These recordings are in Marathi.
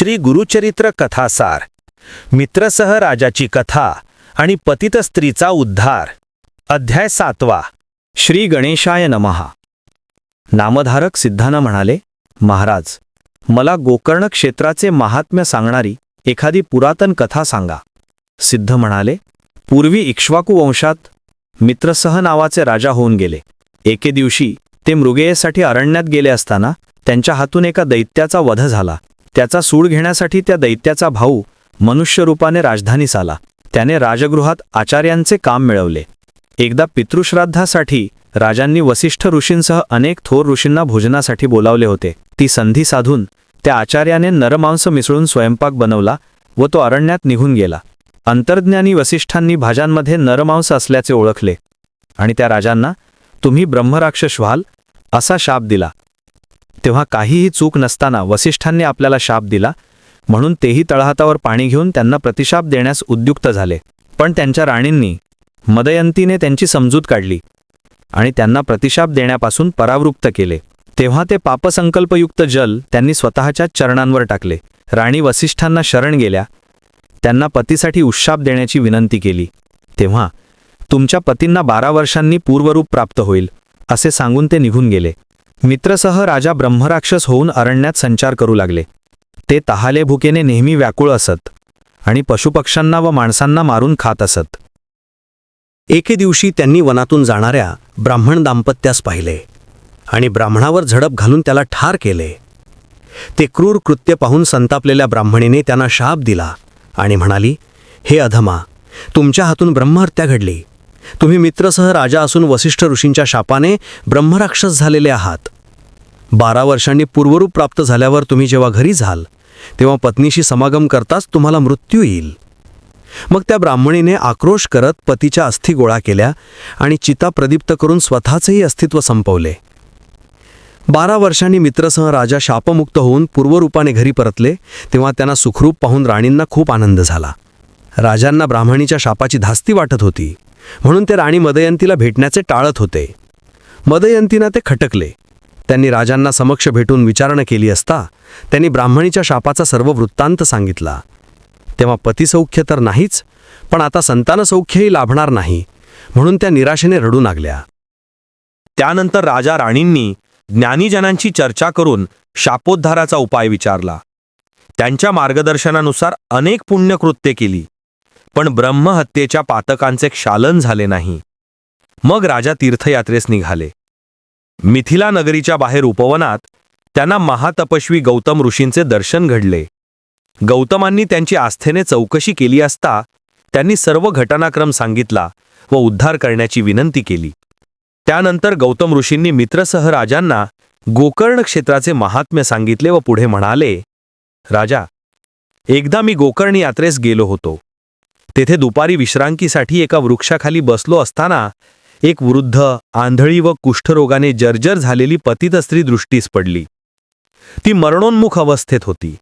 श्री गुरुचरित्र कथासार मित्रसह राजाची कथा आणि पतित स्त्रीचा उद्धार. अध्याय सातवा. श्री गणेशाय नमहा. नामधारक सिद्धांना म्हणाले महाराज मला गोकर्ण क्षेत्राचे महात्म्य सांगणारी एखादी पुरातन कथा सांगा. सिद्ध म्हणाले पूर्वी इक्ष्वाकू वंशात मित्रसह नावाचे राजा होऊन गेले. एके दिवशी ते मृगेयेसाठी अरण्यात गेले असताना त्यांच्या हातून एका दैत्याचा वध झाला. त्याचा सूड घेण्यासाठी त्या दैत्याचा भाऊ मनुष्यरूपाने राजधानीस आला. त्याने राजगृहात आचार्यांचे काम मिळवले. एकदा पितृश्राद्धासाठी राजांनी वसिष्ठ ऋषींसह अनेक थोर ऋषींना भोजनासाठी बोलावले होते. ती संधी साधून त्या आचार्याने नरमांस मिसळून स्वयंपाक बनवला व तो अरण्यात निघून गेला. अंतर्ज्ञानी वसिष्ठांनी भाज्यांमध्ये नरमांस असल्याचे ओळखले. आणि त्या राजांना तुम्ही ब्रह्मराक्षस व्हाल असा शाप दिला. तेव्हा काहीही चूक नसताना वसिष्ठांनी आपल्याला शाप दिला म्हणून तेही तळहातावर पाणी घेऊन त्यांना प्रतिशाप देण्यास उद्युक्त झाले. पण त्यांच्या राणींनी मदयंतीने त्यांची समजूत काढली आणि त्यांना प्रतिशाप देण्यापासून परावृत्त केले. तेव्हा ते पापसंकल्पयुक्त जल त्यांनी स्वतःच्या चरणांवर टाकले. राणी वसिष्ठांना शरण गेल्या. त्यांना पतीसाठी उशाप देण्याची विनंती केली. तेव्हा तुमच्या पतींना बारा वर्षांनी पूर्वरूप प्राप्त होईल असे सांगून ते निघून गेले. मित्रसह राजा ब्रह्मराक्षस होऊन अरण्यात संचार करू लागले. ते तहाले भुकेने नेहमी व्याकुळ असत आणि पशुपक्ष्यांना व माणसांना मारून खात असत. एके दिवशी त्यांनी वनातून जाणाऱ्या ब्राह्मण दाम्पत्यास पाहिले आणि ब्राह्मणावर झडप घालून त्याला ठार केले. ते क्रूर कृत्य पाहून संतापलेल्या ब्राह्मणीने त्यांना शाप दिला आणि म्हणाली हे अधमा तुमच्या हातून ब्रह्महत्या घडली. तुम्ही मित्रसह राजा असून वसिष्ठ ऋषींच्या शापाने ब्रह्मराक्षस झालेले आहात. बारा वर्षांनी पूर्वरूप प्राप्त झाल्यावर तुम्ही जेव्हा घरी झाल तेव्हा पत्नीशी समागम करताच तुम्हाला मृत्यू येईल. मग त्या ब्राह्मणीने आक्रोश करत पतीच्या अस्थी गोळा केल्या आणि चिता प्रदीप्त करून स्वतःचेही अस्तित्व संपवले. बारा वर्षांनी मित्रसह राजा शापमुक्त होऊन पूर्वरूपाने घरी परतले तेव्हा त्यांना सुखरूप पाहून राणींना खूप आनंद झाला. राजांना ब्राह्मणीच्या शापाची धास्ती वाटत होती. म्हणून ते राणी मदयंतीला भेटण्याचे टाळत होते. मदयंतीना ते खटकले. त्यांनी राजांना समक्ष भेटून विचारणा केली असता त्यांनी ब्राह्मणीच्या शापाचा सर्व वृत्तांत सांगितला. तेव्हा पतिसौख्य तर नाहीच पण आता संतानसौख्यही लाभणार नाही म्हणून त्या निराशेने रडू लागल्या. त्यानंतर राजा राणींनी ज्ञानीजनांची चर्चा करून शापोद्धाराचा उपाय विचारला. त्यांच्या मार्गदर्शनानुसार अनेक पुण्यकृत्ये केली. पण ब्रह्महत्येच्या पातकांचे क्षालन झाले नाही. मग राजा तीर्थयात्रेस निघाले. मिथिला नगरीच्या बाहेर उपवनात त्यांना महातपस्वी गौतम ऋषींचे दर्शन घडले. गौतमांनी त्यांची आस्थेने चौकशी केली असता त्यांनी सर्व घटनाक्रम सांगितला व उद्धार करण्याची विनंती केली. त्यानंतर गौतम ऋषींनी मित्रसह राजांना गोकर्ण क्षेत्राचे महात्म्य सांगितले व पुढे म्हणाले राजा एकदा मी गोकर्ण यात्रेस गेलो होतो. तेथे दुपारी विश्रांतीसाठी एका वृक्षाखाली बसलो असताना एक वृद्ध आंधळी व कुष्ठरोगाने जर्जर झालेली पतित स्त्री दृष्टीस पडली. ती मरणोन्मुख अवस्थेत होती.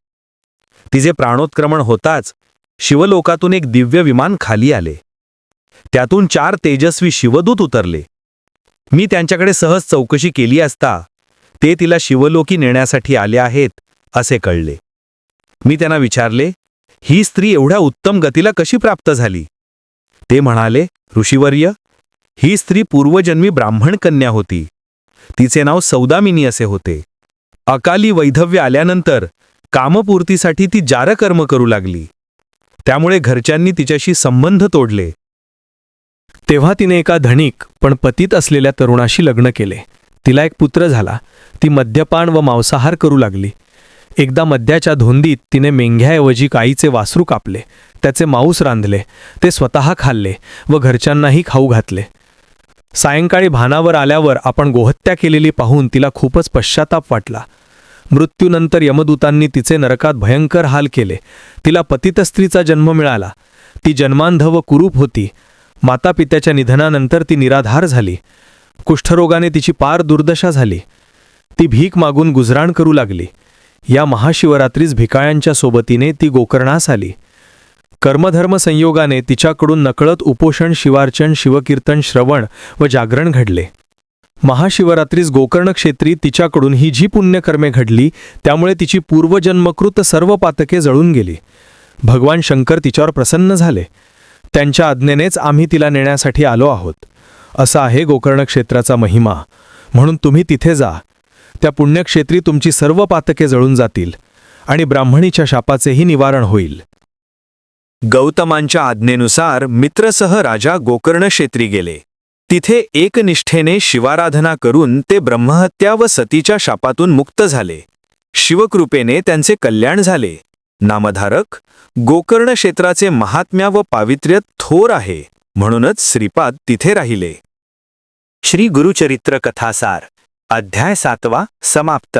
तिचे प्राणोत्क्रमण होताच शिवलोकातून एक दिव्य विमान खाली आले. त्यातून चार तेजस्वी शिवदूत उतरले. मी त्यांच्याकडे सहज चौकशी केली असता ते तिला शिवलोकी नेण्यासाठी आले आहेत असे कळले. मी त्यांना विचारले ही स्त्री एवढ्या उत्तम गतीला कशी प्राप्त झाली? ते म्हणाले ऋषीवर्य ही स्त्री पूर्वजन्मी ब्राह्मण कन्या होती. तिचे नाव सौदामिनी असे होते. अकाली वैधव्य आल्यानंतर कामपूर्तीसाठी ती जारकर्म करू लागली. त्यामुळे घरच्यांनी तिच्याशी संबंध तोडले. तेव्हा तिने एका धनिक पण पतीत असलेल्या तरुणाशी लग्न केले. तिला एक पुत्र झाला. ती मद्यपान व मांसाहार करू लागली. एकदा मद्याच्या धोंदीत तिने मेंघ्याऐवजी काईचे वासरू कापले त्याचे मांस रांधले ते स्वतः खाल्ले व घरच्यांनाही खाऊ घातले. सायंकाळी भानावर आल्यावर आपण गोहत्या केलेली पाहून तिला खूपच पश्चाताप वाटला. मृत्यूनंतर यमदूतांनी तिचे नरकात भयंकर हाल केले. तिला पतित स्त्रीचा जन्म मिळाला. ती जन्मांध व कुरूप होती. मातापित्याच्या निधनानंतर ती निराधार झाली. कुष्ठरोगाने तिची पार दुर्दशा झाली. ती भीक मागून गुजराण करू लागली. या महाशिवरात्रीस भिकाळ्यांच्या सोबतीने ती गोकर्णास आली. कर्मधर्म संयोगाने तिच्याकडून नकळत उपोषण शिवार्चन शिवकीर्तन श्रवण व जागरण घडले. महाशिवरात्रीस गोकर्णक्षेत्री तिच्याकडून ही जी पुण्यकर्मे घडली त्यामुळे तिची पूर्वजन्मकृत सर्व पातके जळून गेली. भगवान शंकर तिच्यावर प्रसन्न झाले. त्यांच्या आज्ञेनेच आम्ही तिला नेण्यासाठी आलो आहोत. असा आहे गोकर्ण क्षेत्राचा महिमा. म्हणून तुम्ही तिथे जा. त्या पुण्यक्षेत्री तुमची सर्व पातके जळून जातील आणि ब्राह्मणीच्या शापाचेही निवारण होईल. गौतमांच्या आज्ञेनुसार मित्रसह राजा गोकर्ण क्षेत्री गेले. तिथे एकनिष्ठेने शिवाराधना करून ते ब्रह्महत्या व सतीच्या शापातून मुक्त झाले. शिवकृपेने त्यांचे कल्याण झाले. नामधारक गोकर्ण क्षेत्राचे महात्म्या व पावित्र्य थोर आहे म्हणूनच श्रीपाद तिथे राहिले. श्री गुरुचरित्र कथासार अध्याय सातवा समाप्त.